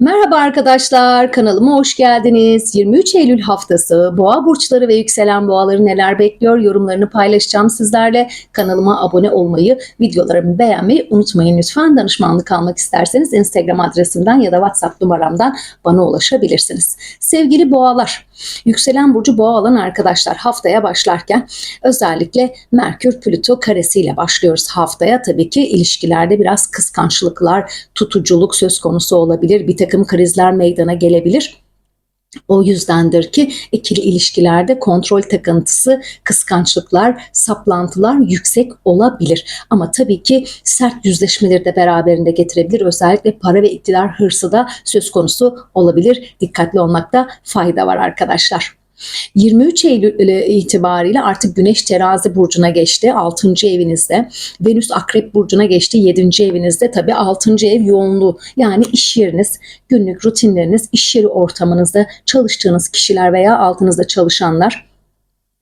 Merhaba arkadaşlar, kanalıma hoş geldiniz. 23 Eylül haftası boğa burçları ve yükselen boğaları neler bekliyor yorumlarını paylaşacağım sizlerle. Kanalıma abone olmayı, videolarımı beğenmeyi unutmayın lütfen. Danışmanlık almak isterseniz Instagram adresimden ya da WhatsApp numaramdan bana ulaşabilirsiniz. Sevgili boğalar, yükselen burcu boğa olan arkadaşlar haftaya başlarken özellikle Merkür Plüto karesiyle başlıyoruz haftaya. Tabii ki ilişkilerde biraz kıskançlıklar, tutuculuk söz konusu olabilir. Bir takım krizler meydana gelebilir. O yüzdendir ki ikili ilişkilerde kontrol takıntısı, kıskançlıklar, saplantılar yüksek olabilir. Ama tabii ki sert yüzleşmeleri de beraberinde getirebilir. Özellikle para ve iktidar hırsı da söz konusu olabilir. Dikkatli olmakta fayda var arkadaşlar. 23 Eylül itibariyle artık Güneş terazi burcuna geçti 6. evinizde. Venüs akrep burcuna geçti 7. evinizde. Tabi 6. ev yoğunluğu yani iş yeriniz, günlük rutinleriniz, iş yeri ortamınızda çalıştığınız kişiler veya altınızda çalışanlar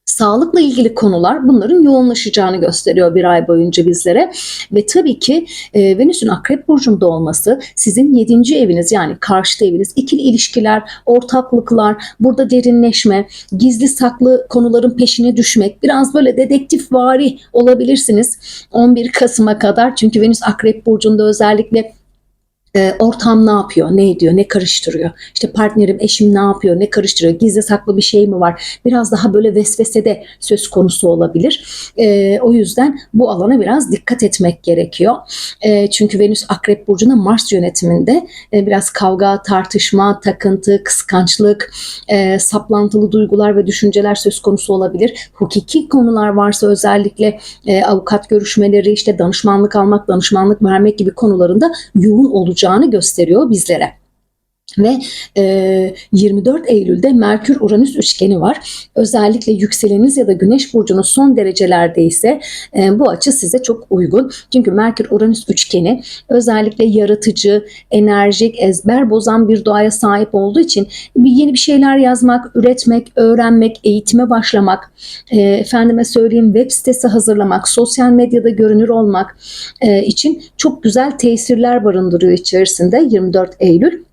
sağlıkla ilgili konular bunların yoğunlaşacağını gösteriyor bir ay boyunca bizlere. Ve tabii ki e, Venüs'ün Akrep Burcu'nda olması sizin 7. eviniz yani karşıt eviniz, ikili ilişkiler, ortaklıklar, burada derinleşme, gizli saklı konuların peşine düşmek, biraz böyle dedektif vari olabilirsiniz 11 Kasım'a kadar. Çünkü Venüs Akrep Burcu'nda özellikle e, ortam ne yapıyor, ne ediyor, ne karıştırıyor? İşte partnerim, eşim ne yapıyor, ne karıştırıyor? Gizli saklı bir şey mi var? Biraz daha böyle vesvesede söz konusu olabilir. E, o yüzden bu alana biraz dikkat etmek gerekiyor. E, çünkü Venüs Akrep Burcu'nda Mars yönetiminde e, biraz kavga, tartışma, takıntı, kıskançlık, e, saplantılı duygular ve düşünceler söz konusu olabilir. Hukuki konular varsa özellikle e, avukat görüşmeleri, işte danışmanlık almak, danışmanlık vermek gibi konularında yoğun olacak olacağını gösteriyor bizlere. Ve e, 24 Eylül'de Merkür-Uranüs üçgeni var. Özellikle yükseleniniz ya da Güneş burcunun son derecelerde ise e, bu açı size çok uygun. Çünkü Merkür-Uranüs üçgeni özellikle yaratıcı, enerjik, ezber bozan bir doğaya sahip olduğu için bir yeni bir şeyler yazmak, üretmek, öğrenmek, eğitime başlamak, e, efendime söyleyeyim web sitesi hazırlamak, sosyal medyada görünür olmak e, için çok güzel tesirler barındırıyor içerisinde 24 Eylül.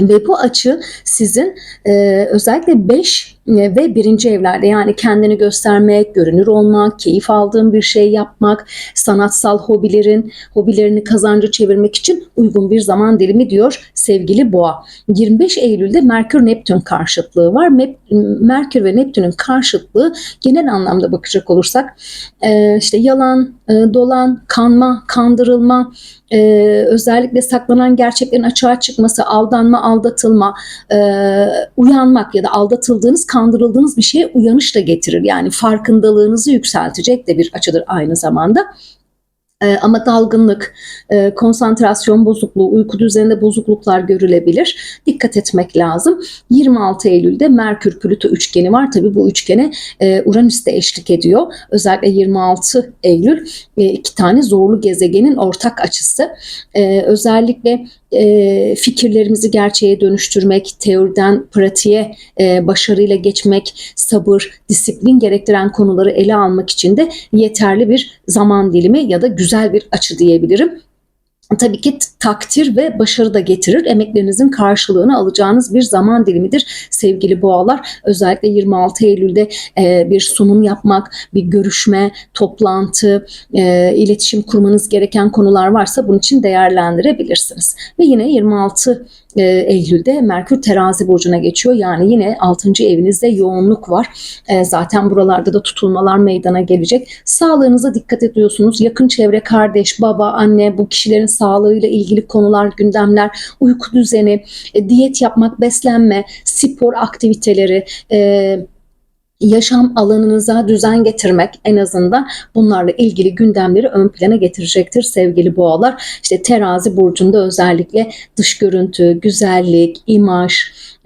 Ve bu açı sizin e, özellikle 5 ve 1. evlerde yani kendini göstermek, görünür olmak, keyif aldığın bir şey yapmak, sanatsal hobilerin, hobilerini kazancı çevirmek için uygun bir zaman dilimi diyor sevgili Boğa. 25 Eylül'de Merkür Neptün karşıtlığı var. Merkür ve Neptün'ün karşıtlığı genel anlamda bakacak olursak e, işte yalan, e, dolan, kanma, kandırılma, ee, özellikle saklanan gerçeklerin açığa çıkması, aldanma, aldatılma, e, uyanmak ya da aldatıldığınız, kandırıldığınız bir şeye uyanış da getirir. Yani farkındalığınızı yükseltecek de bir açıdır aynı zamanda. Ee, ama dalgınlık, e, konsantrasyon bozukluğu, uyku düzeninde bozukluklar görülebilir. Dikkat etmek lazım. 26 Eylül'de Merkür Plüto üçgeni var. Tabi bu üçgene e, Uranüs de eşlik ediyor. Özellikle 26 Eylül e, iki tane zorlu gezegenin ortak açısı. Özellikle fikirlerimizi gerçeğe dönüştürmek, teoriden pratiğe başarıyla geçmek, sabır, disiplin gerektiren konuları ele almak için de yeterli bir zaman dilimi ya da güzel bir açı diyebilirim tabii ki takdir ve başarı da getirir. Emeklerinizin karşılığını alacağınız bir zaman dilimidir sevgili boğalar. Özellikle 26 Eylül'de e, bir sunum yapmak, bir görüşme, toplantı, e, iletişim kurmanız gereken konular varsa bunun için değerlendirebilirsiniz. Ve yine 26 e, Eylül'de Merkür terazi burcuna geçiyor. Yani yine 6. evinizde yoğunluk var. E, zaten buralarda da tutulmalar meydana gelecek. Sağlığınıza dikkat ediyorsunuz. Yakın çevre, kardeş, baba, anne bu kişilerin sağlığıyla ilgili konular, gündemler, uyku düzeni, e, diyet yapmak, beslenme, spor aktiviteleri, e, yaşam alanınıza düzen getirmek en azından bunlarla ilgili gündemleri ön plana getirecektir sevgili boğalar. İşte terazi burcunda özellikle dış görüntü, güzellik, imaj,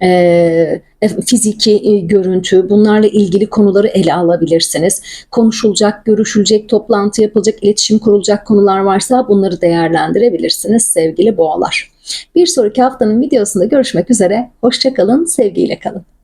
e, fiziki görüntü bunlarla ilgili konuları ele alabilirsiniz. Konuşulacak, görüşülecek, toplantı yapılacak, iletişim kurulacak konular varsa bunları değerlendirebilirsiniz sevgili boğalar. Bir sonraki haftanın videosunda görüşmek üzere. Hoşçakalın, sevgiyle kalın.